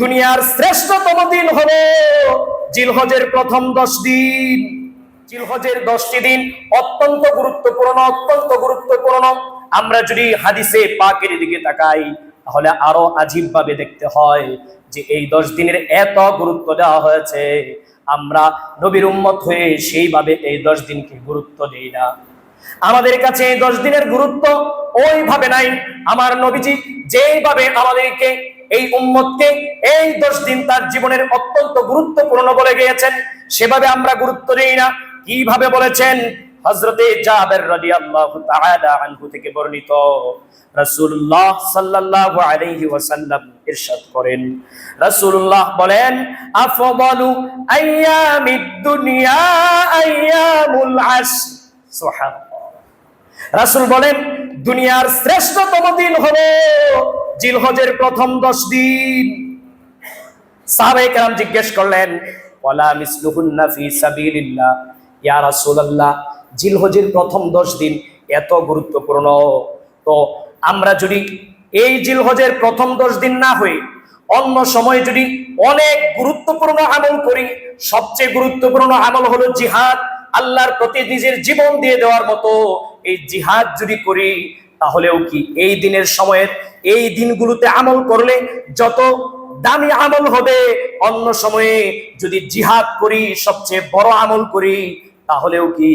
দুনিয়ার শ্রেষ্ঠতম দিন হলো জিলহজের প্রথম দশ দিন। জিলহজের দশটি দিন অত্যন্ত গুরুত্বপূর্ণ অত্যন্ত গুরুত্বপূর্ণ। আমরা যদি হাদিসে পাকের দিকে তাকাই, তাহলে আরও আজীব ভাবে দেখতে হয় যে এই দশ দিনের এত গুরুত্ব দেওয়া হয়েছে। আমরা নবীর উম্মত হয়ে সেইভাবে এই দশ দিনকে গুরুত্ব দেই না। আমাদের কাছে এই দশ দিনের গুরুত্ব ওইভাবে নাই। আমার নবীজি যেইভাবে আমাদেরকে এই উম্মতকে এই দশ দিন তার জীবনের অত্যন্ত গুরুত্বপূর্ণ বলে গিয়েছেন। সেভাবে আমরা গুরুত্ব দিই না। কীভাবে বলেছেন? হজরতে জাবের রাদিয়াল্লাহু তাআলা আনহু থেকে বর্ণিত। রাসূলুল্লাহ সাল্লাল্লাহু আলাইহি ওয়াসাল্লাম ইরশাদ করেন। রাসূলুল্লাহ বলেন আফদালু আইয়ামিদ দুনিয়া আইয়ামুল আসর সুবহানাল্লাহ। রাসূল বলেন, দুনিয়ার শ্রেষ্ঠতম দিন হলো জিলহজের প্রথম দশ দিন। কেরাম জিজ্ঞেস করলেন জিলহজের প্রথম দশ দিন এত গুরুত্বপূর্ণ। তো আমরা যদি এই জিলহজের প্রথম দশ দিন না হয়ে অন্য সময় যদি অনেক গুরুত্বপূর্ণ আমল করি, সবচেয়ে গুরুত্বপূর্ণ আমল হলো জিহাদ, আল্লাহর প্রতি নিজের জীবন দিয়ে দেওয়ার মতো। এই জিহাদ যদি করি তাহলেও কি এই দিনের সময়ের এই দিনগুলোতে আমল করলে যত দামি আমল হবে, অন্য সময়ে যদি জিহাদ করি, সবচেয়ে বড় আমল করি, তাহলেও কি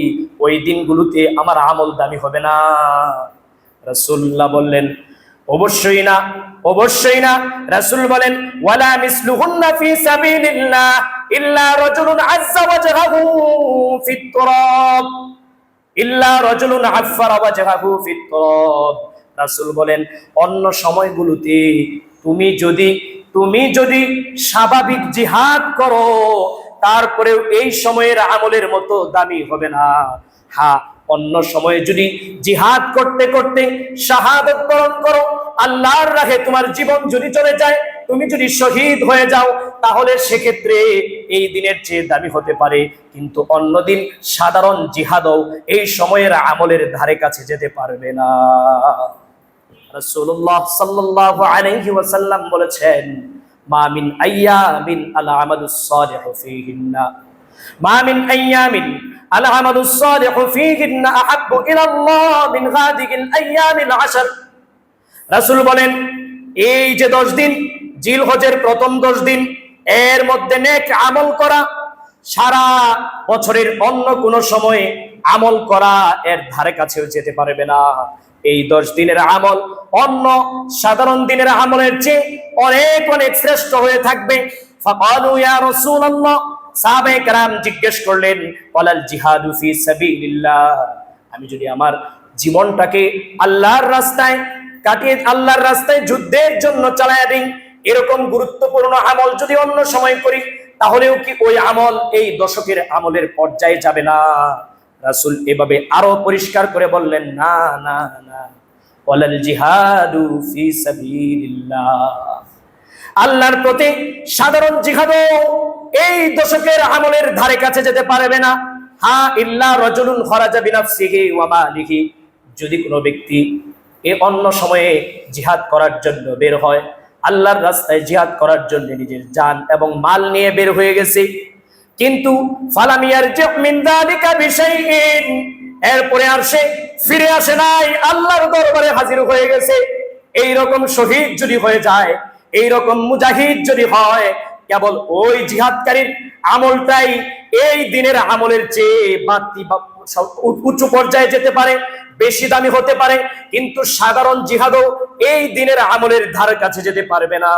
ওই দিনগুলোতে আমার আমল দামি হবে না? রাসূলুল্লাহ বললেন, অবশ্যই না অবশ্যই না। রাসূল বলেন, ওয়ালা মিসলুহুন্না ফি সাবিলিল্লাহ ইল্লা রাজুলুন আযজা ওয়াজহাহু ফিত ইল্লা রাজুলুন আফফারা ওয়াজহাহু বলেন, অন্য সময়গুলোতে তুমি যদি তুমি যদি স্বাভাবিক জিহাদ করো, তারপরেও এই সময়ের আমলের মতো দামি হবে না। হ্যাঁ অন্য সময়ে যদি জিহাদ করতে করতে শাহাদত বরণ করো, আল্লাহর রাহে তোমার জীবন যদি চলে যায়, তুমি যদি শহীদ হয়ে যাও, তাহলে সেক্ষেত্রে এই দিনের চেয়ে দামি হতে পারে, কিন্তু অন্যদিন সাধারণ জিহাদও এই সময়ের আমলের ধারে কাছে যেতে পারবে না। রাসূলুল্লাহ সাল্লাল্লাহু আলাইহি ওয়াসাল্লাম বলেছেন, মা মিন আইয়ামিন আল আমালুস সালিহু ফীহিন্না। মা মিন আইয়ামিন আল আমালুস সালিহু ফীহিন্না আহাব্বু ইলা আল্লাহ মিন হাদিহিল আইয়ামিল আশর। রাসূল বলেন, এই যে 10 দিন জিলহজের প্রথম 10 দিন এর মধ্যে নেক আমল করা, সারা বছরের অন্য কোনো সময়ে আমল করা এর ধারে কাছেও যেতে পারবে না। এই দশ দিনের আমল অন্য সাধারণ দিনের আমলের চেয়ে অনেক অনেক শ্রেষ্ঠ হয়ে থাকবে। জিজ্ঞেস করলেন আমি যদি আমার জীবনটাকে আল্লাহর রাস্তায় কাটিয়ে, আল্লাহর রাস্তায় যুদ্ধের জন্য চালায়া দিই এরকম গুরুত্বপূর্ণ আমল যদি অন্য সময় করি, তাহলেও কি ওই আমল এই দশকের আমলের পর্যায়ে যাবে না? রাসুল এভাবে আরও পরিষ্কার করে বললেন, না না না। জিহাদু ফি আল্লাহর প্রতি সাধারণ জিহাদও এই দশকের আমলের ধারে কাছে যেতে পারবে না। হা ইল্লা রজুলুন খরাজা বিনাফসিহি ওয়া মালিহি। যদি কোনো ব্যক্তি এ অন্য সময়ে জিহাদ করার জন্য বের হয় আল্লাহর রাস্তায় জিহাদ করার জন্য নিজের জান এবং মাল নিয়ে বের হয়ে গেছে। কিন্তু ফালামিয়ার এরপরে আর সে ফিরে আসে নাই, আল্লাহর দরবারে হাজির হয়ে গেছে। এই রকম শহীদ যদি হয়ে যায় এই রকম মুজাহিদ যদি হয়, কেবল ওই জিহাদকারীর আমলটাই এই দিনের আমলের চেয়ে বাড়তি উঁচু পর্যায়ে যেতে পারে। বেশি দামি হতে পারে, কিন্তু সাধারণ জিহাদও এই দিনের আমলের ধার কাছে যেতে পারবে না।